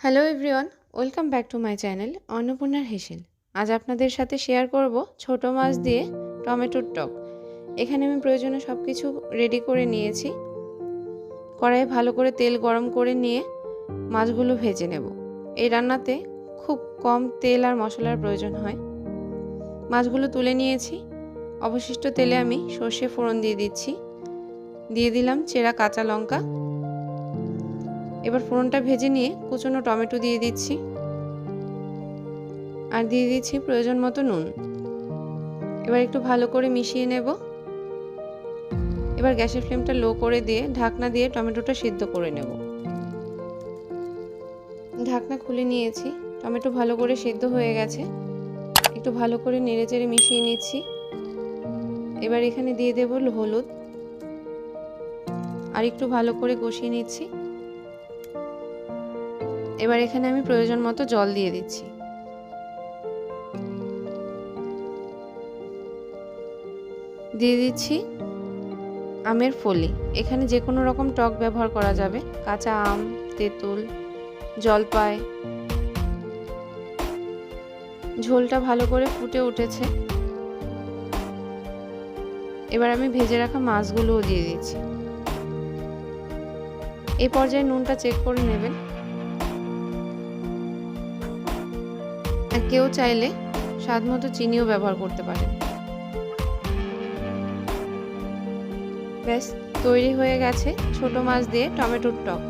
Hello everyone welcome back to my channel অন্নপূর্ণার হেসেল আজ আপনাদের সাথে শেয়ার করব ছোট মাছ দিয়ে টমেটোর টক। এখানে আমি প্রয়োজনে সব কিছু রেডি করে নিয়েছি। কড়াইয়ে ভালো করে তেল গরম করে নিয়ে মাছগুলো ভেজে নেব। এই রান্নাতে খুব কম তেল আর মশলার প্রয়োজন হয়। মাছগুলো তুলে নিয়েছি। অবশিষ্ট তেলে আমি সর্ষে ফোড়ন দিয়ে দিচ্ছি। দিয়ে দিলাম চেরা কাঁচা লঙ্কা। এবার ফোড়নটা ভেজে নিয়ে কুচনো টমেটো দিয়ে দিচ্ছি। আর দিয়ে দিচ্ছি প্রয়োজন মতো নুন। এবার একটু ভালো করে মিশিয়ে নেব। এবার গ্যাসের ফ্লেমটা লো করে দিয়ে ঢাকনা দিয়ে টমেটোটা সিদ্ধ করে নেব। ঢাকনা খুলে নিয়েছি। টমেটো ভালো করে সিদ্ধ হয়ে গেছে। একটু ভালো করে নেড়ে চেড়ে মিশিয়ে নিচ্ছি। এবার এখানে দিয়ে দেব হলুদ। আর একটু ভালো করে কষিয়ে নিচ্ছি। এবার এখানে আমি প্রয়োজন মতো জল দিয়ে দিচ্ছি। দিয়ে দিচ্ছি আমের ফলি। এখানে যে কোনো রকম টক ব্যবহার করা যাবে। কাঁচা আম, তেঁতুল, জলপাই। ঝোলটা ভালো করে ফুটে উঠেছে। এবার আমি ভেজে রাখা মাছগুলোও দিয়ে দিচ্ছি। এই পর্যায়ে নুনটা চেক করে নেবেন। কেউ চাইলে স্বাদ মতো চিনিও ব্যবহার করতে পারেন ব্যাস, তৈরি হয়ে গেছে ছোট মাছ দিয়ে টমেটোর টক।